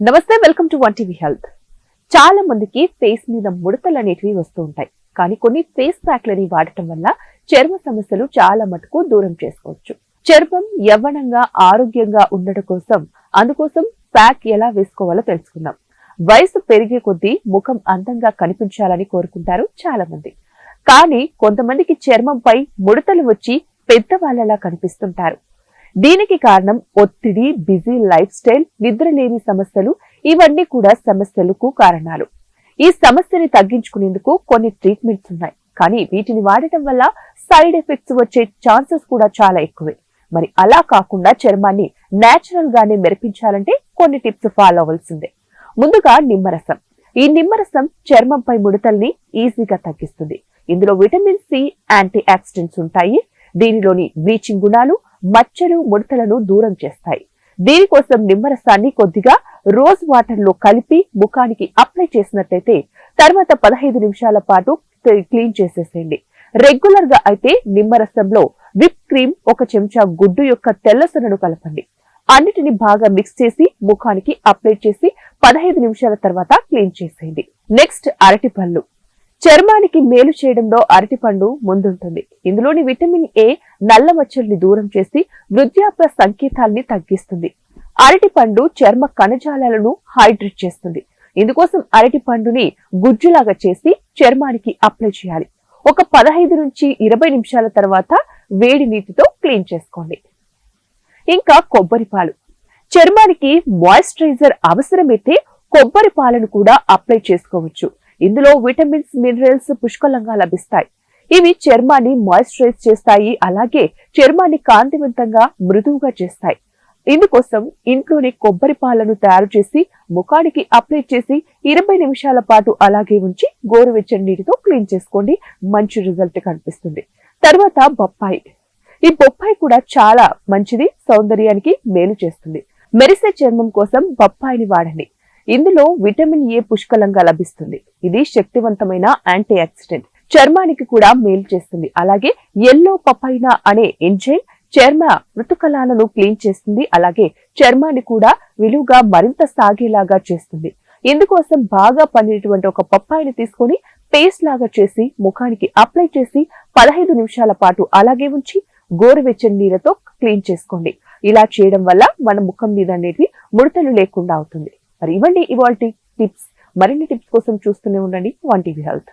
నమస్తే welcome to one TV health. చాలా మందికి ఫేస్ మీద ముడతలు అనేటివి వస్తూ ఉంటాయి. కానీ కొన్ని ఫేస్ ప్యాక్లని వాడటం వల్ల చర్మ సమస్యలు చాలా మటుకు దూరం చేసుకోవచ్చు. చర్మం యవ్వనంగా ఆరోగ్యంగా ఉండడం కోసం అందుకోసం ప్యాక్ ఎలా వేసుకోవాలో తెలుసుకుందాం. వయసు పెరిగే కొద్దీ ముఖం అందంగా కనిపించాలని కోరుకుంటారు చాలా మంది. కానీ కొంతమందికి చర్మంపై ముడతలు వచ్చి పెద్దవాళ్ళలా కనిపిస్తుంటారు. దీనికి కారణం ఒత్తిడి బిజీ లైఫ్ స్టైల్ నిద్రలేని సమస్యలు ఇవన్నీ కూడా సమస్యలకు కారణాలు. ఈ సమస్యని తగ్గించుకునేందుకు కొన్ని ట్రీట్మెంట్స్ ఉన్నాయి. కానీ వీటిని వాడటం వల్ల సైడ్ ఎఫెక్ట్స్ వచ్చే ఛాన్సెస్ కూడా చాలా ఎక్కువే. మరి అలా కాకుండా చర్మాన్ని నేచురల్ గానే మెరిపించాలంటే కొన్ని టిప్స్ ఫాలో అవ్వాల్సిందే. ముందుగా నిమ్మరసం. ఈ నిమ్మరసం చర్మంపై ముడతల్ని ఈజీగా తగ్గిస్తుంది. ఇందులో విటమిన్ సి యాంటీ ఆక్సిడెంట్స్ ఉంటాయి. దీనిలోని బ్లీచింగ్ గుణాలు మచ్చలు ముడతలను దూరం చేస్తాయి. దీనికోసం నిమ్మరసాన్ని కొద్దిగా రోజ్ వాటర్లో కలిపి ముఖానికి అప్లై చేసినట్లయితే తర్వాత పదహైదు నిమిషాల పాటు క్లీన్ చేసేసేయండి. రెగ్యులర్గా అయితే నిమ్మరసంలో విప్ క్రీమ్ ఒక చెంచా గుడ్డు యొక్క తెల్లసొనను కలపండి. అన్నిటిని బాగా మిక్స్ చేసి ముఖానికి అప్లై చేసి పదహైదు నిమిషాల తర్వాత క్లీన్ చేసేయండి. నెక్స్ట్ అరటి పళ్ళు చర్మానికి మేలు చేయడంలో అరటిపండు ముందుంటుంది. ఇందులోని విటమిన్ ఏ నల్ల మచ్చల్ని దూరం చేసి వృద్ధాప్య సంకేతాల్ని తగ్గిస్తుంది. అరటిపండు చర్మ కణజాలాలను హైడ్రేట్ చేస్తుంది. ఇందుకోసం అరటి పండుని గుజ్జులాగా చేసి చర్మానికి అప్లై చేయాలి. ఒక పదహైదు నుంచి ఇరవై నిమిషాల తర్వాత వేడి నీటితో క్లీన్ చేసుకోండి. ఇంకా కొబ్బరి పాలు. చర్మానికి మాయిశ్చరైజర్ అవసరమైతే కొబ్బరి పాలను కూడా అప్లై చేసుకోవచ్చు. ఇందులో విటమిన్స్ మినరల్స్ పుష్కలంగా లభిస్తాయి. ఇవి చర్మాన్ని మాయిశ్చరైజ్ చేస్తాయి. అలాగే చర్మాన్ని కాంతివంతంగా మృదువుగా చేస్తాయి. ఇందుకోసం ఇంట్లోనే కొబ్బరి పాలను తయారు చేసి ముఖానికి అప్లై చేసి ఇరవై నిమిషాల పాటు అలాగే ఉంచి గోరువెచ్చని నీటితో క్లీన్ చేసుకోండి. మంచి రిజల్ట్ కనిపిస్తుంది. తర్వాత బొప్పాయి. ఈ బొప్పాయి కూడా చాలా మంచిది సౌందర్యానికి మేలు చేస్తుంది. మెరిసే చర్మం కోసం బొప్పాయిని వాడండి. ఇందులో విటమిన్ ఏ పుష్కలంగా లభిస్తుంది. ఇది శక్తివంతమైన యాంటీ ఆక్సిడెంట్ చర్మానికి కూడా మేలు చేస్తుంది. అలాగే ఎల్లో పపైనా అనే ఎంజైమ్ చర్మ మృతుకలాలను క్లీన్ చేస్తుంది. అలాగే చర్మాన్ని కూడా విలువగా మరింత సాగేలాగా చేస్తుంది. ఇందుకోసం బాగా పండినటువంటి ఒక పప్పాయిని తీసుకొని పేస్ట్ లాగా చేసి ముఖానికి అప్లై చేసి పదహైదు నిమిషాల పాటు అలాగే ఉంచి గోరువెచ్చని నీళ్ళతో క్లీన్ చేసుకోండి. ఇలా చేయడం వల్ల మన ముఖం మీద అనేది ముడతలు లేకుండా అవుతుంది. మరి ఇవ్వండి ఇవాళ టిప్స్ మరిన్ని టిప్స్ కోసం చూస్తూనే ఉండండి. One TV health